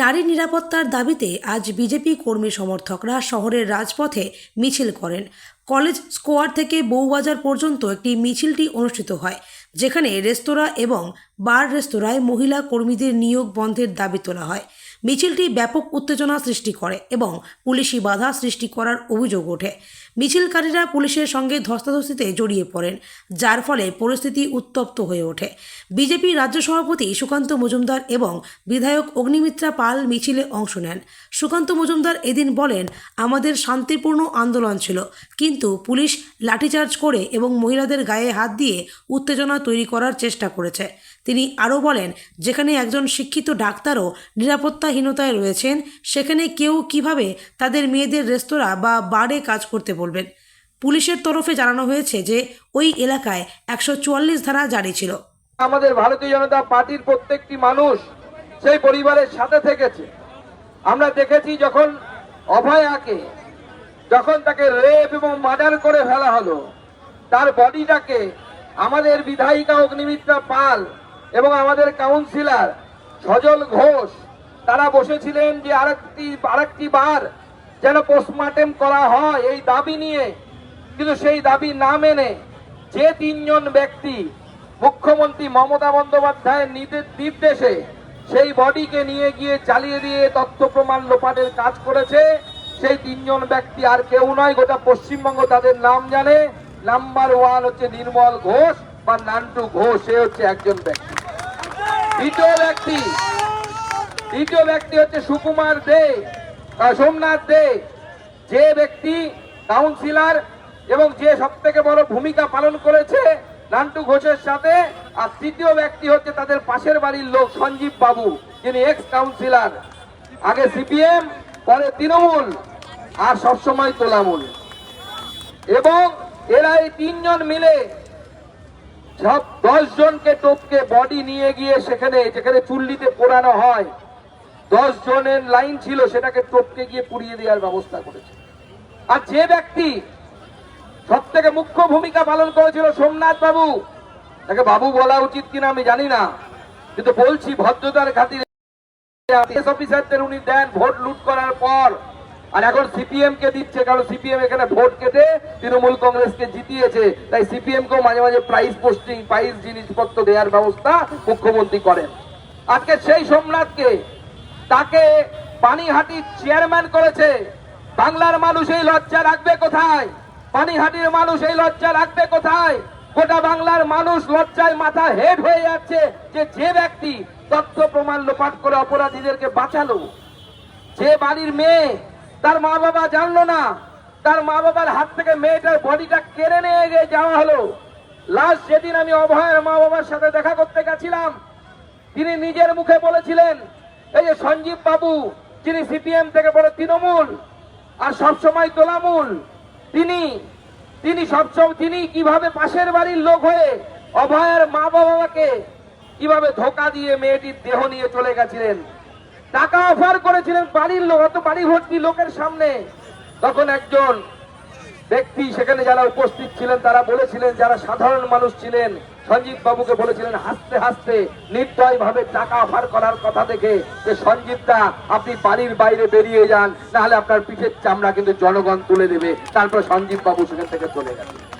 নারী নিরাপত্তার দাবিতে আজ বিজেপি কর্মী সমর্থকরা শহরের রাজপথে মিছিল করেন। কলেজ স্কোয়ার থেকে বউবাজার পর্যন্ত একটি মিছিলটি অনুষ্ঠিত হয়, যেখানে রেস্তোরাঁ এবং বার রেস্তোরাঁয় মহিলা কর্মীদের নিয়োগ বন্ধের দাবি তোলা হয়। মিছিলটি ব্যাপক উত্তেজনা সৃষ্টি করে এবং পুলিশি বাধা সৃষ্টি করার অভিযোগ ওঠে। মিছিলকারীরা পুলিশের সঙ্গে ধস্তাধস্তিতে জড়িয়ে পড়েন, যার ফলে পরিস্থিতি উত্তপ্ত হয়ে ওঠে। বিজেপি রাজ্য সভাপতি সুকান্ত মজুমদার এবং বিধায়ক অগ্নিমিত্রা পাল মিছিলে অংশ নেন। সুকান্ত মজুমদার এদিন বলেন, আমাদের শান্তিপূর্ণ আন্দোলন ছিল, কিন্তু পুলিশ লাঠিচার্জ করে এবং মহিলাদের গায়ে হাত দিয়ে উত্তেজনা তৈরি করার চেষ্টা করেছে। তিনি আরও বলেন, যেখানে একজন শিক্ষিত ডাক্তারও নিরাপত্তাহীনতায় রয়েছেন, সেখানে কেউ কীভাবে তাদের মেয়েদের রেস্তোরাঁ বা বারে কাজ করতে বলবেন? পুলিশের তরফে জানানো হয়েছে যে, ওই এলাকায় একশো চুয়াল্লিশ ধারা জারি ছিল। আমাদের ভারতীয় জনতা পার্টির প্রত্যেকটি মানুষ সেই পরিবারের সাথে থেকেছে। আমরা দেখেছি যখন অভয় অভয়াকে, যখন তাকে রেপ এবং মার্ডার করে ফেলা হলো, তার বডিটাকে আমাদের বিধায়িকা অগ্নিমিত্রা পাল এবং আমাদের কাউন্সিলর সজল ঘোষ, তারা বসেছিলেন যে আরেকটি আরেকটি বার যেন পোস্টমর্টেম করা হয় এই দাবি নিয়ে। কিন্তু সেই দাবি না মেনে যে তিনজন ব্যক্তি মুখ্যমন্ত্রী মমতা বন্দ্যোপাধ্যায়ের নির্দে- নির্দেশে সেই বডিকে নিয়ে গিয়ে চালিয়ে দিয়ে তথ্য প্রমাণ লোপাটের কাজ করেছে, সেই তিনজন ব্যক্তি আর কেউ নয়, গোটা পশ্চিমবঙ্গ তাদের নাম জানে। নাম্বার ওয়ান হচ্ছে নির্মল ঘোষ বা নান্টু ঘোষ, সে হচ্ছে একজন ব্যক্তি। দ্বিতীয় ব্যক্তি। দ্বিতীয় ব্যক্তি হচ্ছে সুকুমার দে সোমনাথ দে। যে ব্যক্তি কাউন্সিলর এবং যে সব থেকে বড় ভূমিকা পালন করেছে নান্টু ঘোষের সাথে, আর তৃতীয় ব্যক্তি হচ্ছে তাদের পাশের বাড়ির লোক সঞ্জীব বাবু, যিনি এক্স কাউন্সিলর আগে সিপিএম পরে তৃণমূল, আর সবসময় তোলামূল। এবং এরা এই তিনজন মিলে সব দশ জনকে টপকে বডি নিয়ে গিয়ে সেখানে, যেখানে চুল্লিতে পোড়ানো হয়, দশ জনের লাইন ছিল, সেটাকে টপকে গিয়ে পুড়িয়ে দেওয়ার ব্যবস্থা করেছে। আর যে ব্যক্তি সব থেকে মুখ্য ভূমিকা পালন করেছিল সোমনাথ বাবু, তাকে বাবু বলা উচিত কিনা আমি জানি না, কিন্তু বলছি ভদ্রতার খাতিরে অফিসারদের উনি দেন, ভোট লুট করার পর আর এখন সিপিএম কে দিচ্ছে, কারণ সিপিএম এখানে ভোট কেটে তৃণমূল কংগ্রেসকে জিতিয়েছে। তাই সিপিএম কেও মাঝে মাঝে প্রাইজ পোস্টিং প্রাইজ জিনিসপত্র দেওয়ার ব্যবস্থা মুখ্যমন্ত্রী করেন। আজকে সেই সোমনাথকে তাকে পানিহাটির চেয়ারম্যান করেছে। বাংলার মানুষ এই লজ্জা রাখবে কোথায়? পানিহাটির মানুষ এই লজ্জা রাখবে কোথায়? গোটা বাংলার মানুষ লজ্জায় মাথা হেড হয়ে যাচ্ছে যে যে ব্যক্তি তথ্য প্রমাণ লোপাট করে অপরাধীদেরকে বাঁচালো। যে বাড়ির মেয়ে তার মা বাবা জানলো না। তার মা বাবার হাত থেকে মেয়েটার বডিটা কেড়ে নিয়ে গিয়ে যাওয়া হলো। লাস্ট যেদিন আমি অভয়ের মা বাবার সাথে দেখা করতে গেছিলাম, তিনি নিজের মুখে বলেছিলেন, এই যে সঞ্জীব বাবু, যিনি সিপিএম থেকে বলে তৃণমূল আর সবসময় তোলামূল, তিনি তিনি সবসময় তিনি কীভাবে পাশের বাড়ির লোক হয়ে অভয়ের মা বাবাকে কীভাবে ধোকা দিয়ে মেয়েটির দেহ নিয়ে চলে গেছিলেন? টাকা অফার করেছিলেন বাড়ির লোক, অত বাড়ি ভর্তি লোকের সামনে? তখন একজন ব্যক্তি সেখানে যারা উপস্থিত ছিলেন, তারা বলেছিলেন, যারা সাধারণ মানুষ ছিলেন, সঞ্জীব বাবুকে বলেছিলেন, হাসতে হাসতে নির্দয় ভাবে টাকা অফার করার কথা দেখে যে সঞ্জীব দা আপনি বাড়ির বাইরে বেরিয়ে যান, নাহলে আপনার পিঠের চামড়া কিন্তু জনগণ তুলে দেবে। তারপর সঞ্জীব বাবু সেখান থেকে চলে গেছে